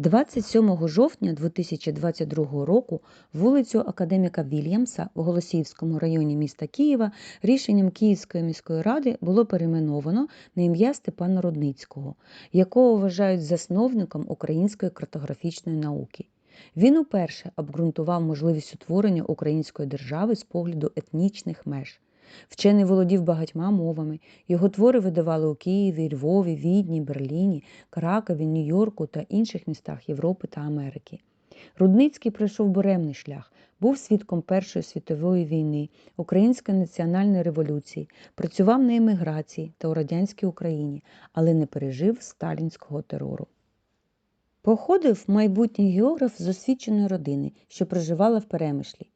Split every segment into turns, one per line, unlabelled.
27 жовтня 2022 року вулицю Академіка Вільямса в Голосіївському районі міста Києва рішенням Київської міської ради було перейменовано на ім'я Степана Рудницького, якого вважають засновником української картографічної науки. Він уперше обґрунтував можливість утворення української держави з погляду етнічних меж. Вчений володів багатьма мовами. Його твори видавали у Києві, Львові, Відні, Берліні, Кракові, Нью-Йорку та інших містах Європи та Америки. Рудницький пройшов буремний шлях, був свідком Першої світової війни, Української національної революції, працював на еміграції та у радянській Україні, але не пережив сталінського терору. Походив майбутній географ з освіченої родини, що проживала в Перемишлі.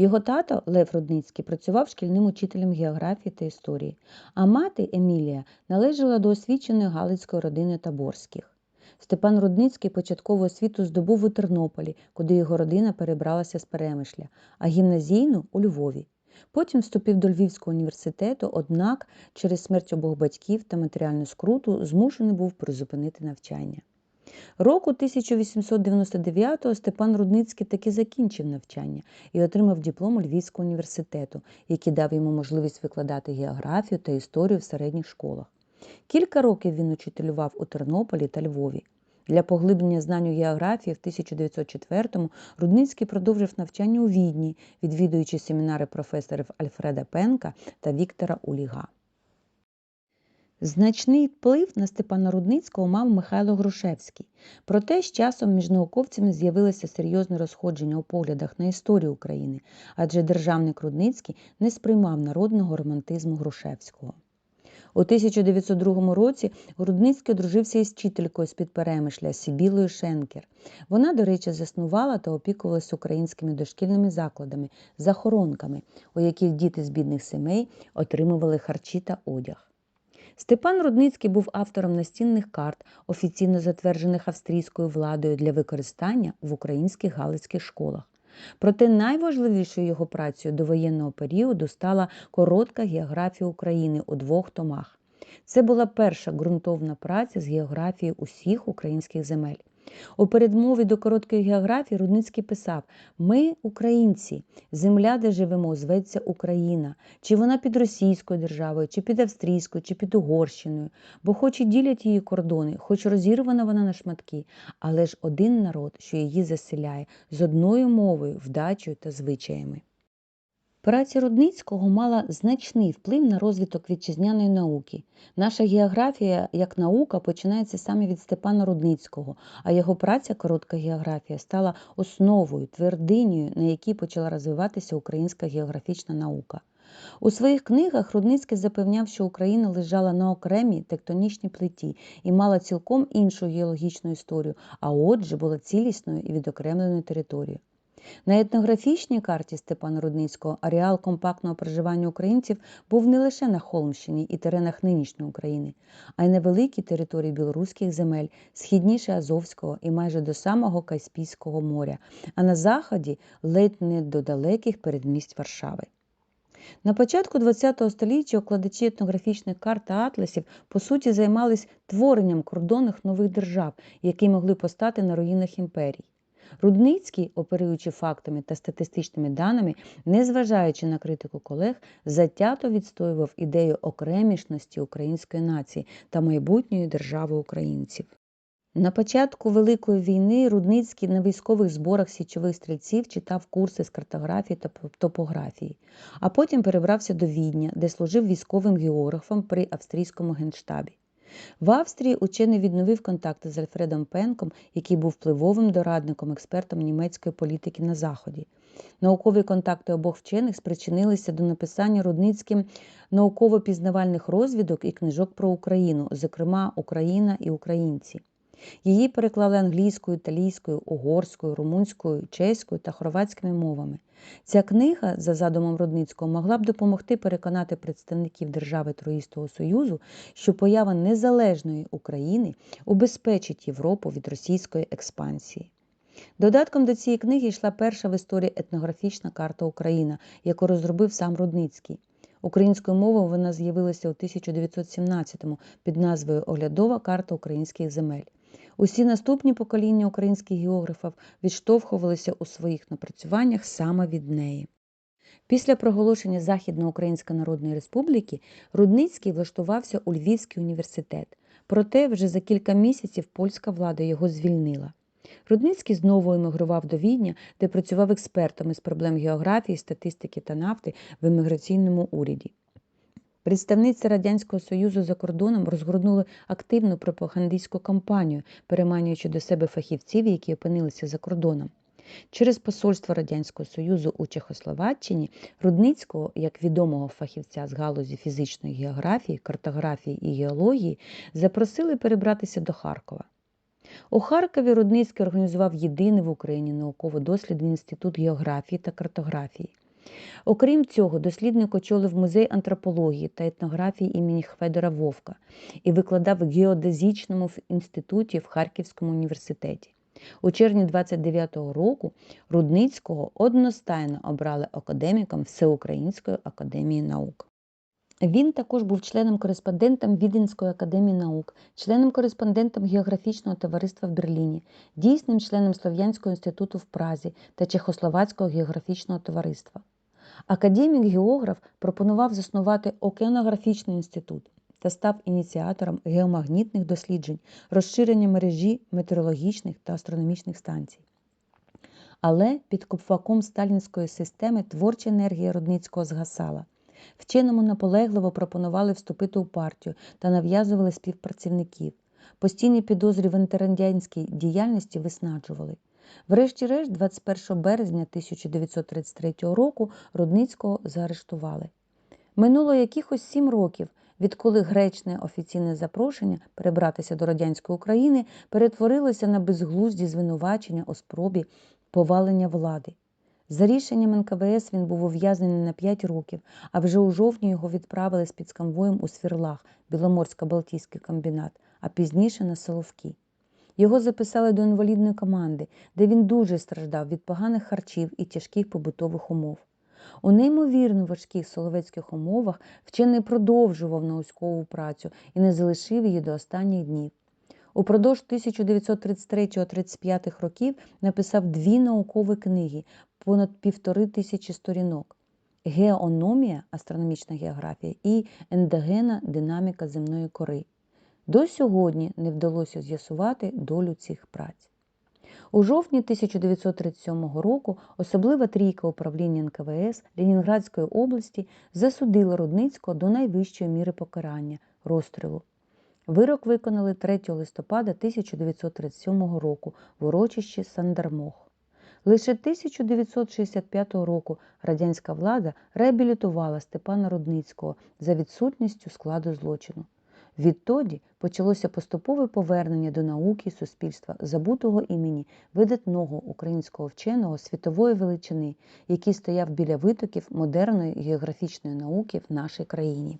Його тато Лев Рудницький працював шкільним учителем географії та історії, а мати Емілія належала до освіченої галицької родини Таборських. Степан Рудницький початкову освіту здобув у Тернополі, куди його родина перебралася з Перемишля, а гімназійну у Львові. Потім вступив до Львівського університету, однак через смерть обох батьків та матеріальну скруту змушений був призупинити навчання. Року 1899-го Степан Рудницький таки закінчив навчання і отримав диплом Львівського університету, який дав йому можливість викладати географію та історію в середніх школах. Кілька років він учителював у Тернополі та Львові. Для поглиблення знань у географії в 1904-му Рудницький продовжив навчання у Відні, відвідуючи семінари професорів Альфреда Пенка та Віктора Уліга. Значний вплив на Степана Рудницького мав Михайло Грушевський. Проте з часом між науковцями з'явилося серйозне розходження у поглядах на історію України, адже державник Рудницький не сприймав народного романтизму Грушевського. У 1902 році Рудницький одружився із вчителькою з під Перемишля Сібілою Шенкер. Вона, до речі, заснувала та опікувалася українськими дошкільними закладами, захоронками, у яких діти з бідних сімей отримували харчі та одяг. Степан Рудницький був автором настінних карт, офіційно затверджених австрійською владою для використання в українських галицьких школах. Проте найважливішою його працею до воєнного періоду стала коротка географія України у двох томах. Це була перша ґрунтовна праця з географії усіх українських земель. У передмові до короткої географії Рудницький писав: Ми, українці, земля, де живемо, зветься Україна, чи вона під Російською державою, чи під Австрійською, чи під Угорщиною, бо хоч і ділять її кордони, хоч розірвана вона на шматки, але ж один народ, що її заселяє, з одною мовою, вдачею та звичаями. Праця Рудницького мала значний вплив на розвиток вітчизняної науки. Наша географія як наука починається саме від Степана Рудницького, а його праця коротка географія стала основою, твердинею, на якій почала розвиватися українська географічна наука. У своїх книгах Рудницький запевняв, що Україна лежала на окремій тектонічній плиті і мала цілком іншу геологічну історію, а отже, була цілісною і відокремленою територією. На етнографічній карті Степана Рудницького ареал компактного проживання українців був не лише на Холмщині і теренах нинішньої України, а й на великій території білоруських земель, східніше Азовського і майже до самого Каспійського моря, а на заході ледь не до далеких передмість Варшави. На початку ХХ століття укладачі етнографічних карт та атласів по суті займались творенням кордонних нових держав, які могли постати на руїнах імперій. Рудницький, оперуючи фактами та статистичними даними, незважаючи на критику колег, затято відстоював ідею окремішності української нації та майбутньої держави українців. На початку Великої війни Рудницький на військових зборах січових стрільців читав курси з картографії та топографії, а потім перебрався до Відня, де служив військовим географом при австрійському генштабі. В Австрії учений відновив контакти з Альфредом Пенком, який був впливовим дорадником, експертом німецької політики на Заході. Наукові контакти обох вчених спричинилися до написання Рудницьким науково-пізнавальних розвідок і книжок про Україну, зокрема Україна і Українці. Її переклали англійською, італійською, угорською, румунською, чеською та хорватськими мовами. Ця книга, за задумом Рудницького, могла б допомогти переконати представників держави Троїстого Союзу, що поява незалежної України убезпечить Європу від російської експансії. Додатком до цієї книги йшла перша в історії етнографічна карта Україна, яку розробив сам Рудницький. Українською мовою вона з'явилася у 1917-му під назвою Оглядова карта українських земель. Усі наступні покоління українських географів відштовхувалися у своїх напрацюваннях саме від неї. Після проголошення Західноукраїнської Народної Республіки Рудницький влаштувався у Львівський університет, проте вже за кілька місяців польська влада його звільнила. Рудницький знову емігрував до Відня, де працював експертом із проблем географії, статистики та нафти в еміграційному уряді. Представниці Радянського Союзу за кордоном розгорнули активну пропагандистську кампанію, переманюючи до себе фахівців, які опинилися за кордоном. Через посольство Радянського Союзу у Чехословаччині Рудницького, як відомого фахівця з галузі фізичної географії, картографії і геології, запросили перебратися до Харкова. У Харкові Рудницький організував єдиний в Україні науково-дослідний інститут географії та картографії. Окрім цього, дослідник очолив музей антропології та етнографії імені Хведора Вовка і викладав в геодезічному інституті в Харківському університеті. У червні 29-го року Рудницького одностайно обрали академіком Всеукраїнської академії наук. Він також був членом-кореспондентом Віденської академії наук, членом-кореспондентом Географічного товариства в Берліні, дійсним членом Слов'янського інституту в Празі та Чехословацького географічного товариства. Академік-географ пропонував заснувати океанографічний інститут та став ініціатором геомагнітних досліджень, розширення мережі метеорологічних та астрономічних станцій. Але під купфаком сталінської системи творча енергія Рудницького згасала. Вченому наполегливо пропонували вступити у партію та нав'язували співпрацівників. Постійні підозрі в антирадянській діяльності виснаджували. Врешті-решт, 21 березня 1933 року Рудницького заарештували. Минуло якихось сім років, відколи гречне офіційне запрошення перебратися до радянської України перетворилося на безглузді звинувачення у спробі повалення влади. За рішенням НКВС він був ув'язнений на 5 років, а вже у жовтні його відправили з під конвоєм у Свірлах, Біломорсько-Балтійський комбінат, а пізніше на Соловки. Його записали до інвалідної команди, де він дуже страждав від поганих харчів і тяжких побутових умов. У неймовірно важких соловецьких умовах вчений продовжував наукову працю і не залишив її до останніх днів. Упродовж 1933-35 років написав дві наукові книги, понад півтори тисячі сторінок. Геономія, астрономічна географія і ендогена динаміка земної кори. До сьогодні не вдалося з'ясувати долю цих праць. У жовтні 1937 року особлива трійка управління НКВС Ленінградської області засудила Рудницького до найвищої міри покарання розстрілу. Вирок виконали 3 листопада 1937 року в урочищі Сандармох. Лише 1965 року радянська влада реабілітувала Степана Рудницького за відсутністю складу злочину. Відтоді почалося поступове повернення до науки і суспільства забутого імені видатного українського вченого світової величини, який стояв біля витоків модерної географічної науки в нашій країні.